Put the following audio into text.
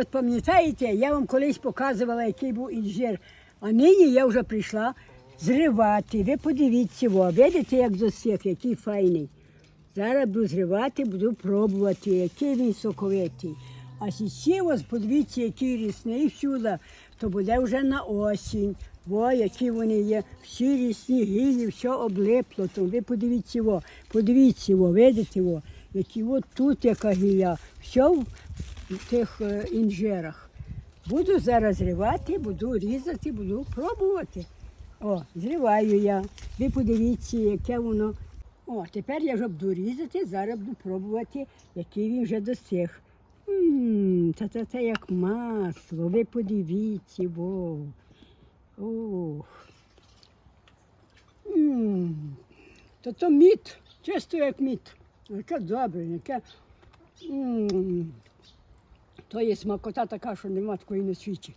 От пам'ятаєте, я вам колись показувала, який був інжир. А нині я вже прийшла зривати. Ви подивіться, во, видите, як засих, який файний. Зараз буду зривати, буду пробувати, який він соковитий. А ось подивіться, який рісний всюди, то буде вже на осінь. Во, які вони є, всі рісні гілі, все облипло. То ви подивіться, во, подивіться, во, видите, во, які от тут яка гілля, все тих е, інжирах. Буду зараз зривати, буду різати, буду пробувати. О, зриваю я. Ви подивіться, яке воно. О, тепер я вже буду різати, зараз буду пробувати, який він вже досяг. Ммм, та це це як масло. Ви подивіться, во. Ох. Та то мід, чисто як мід. Яке добре, яке. То є смакота така, що нема такої на світі.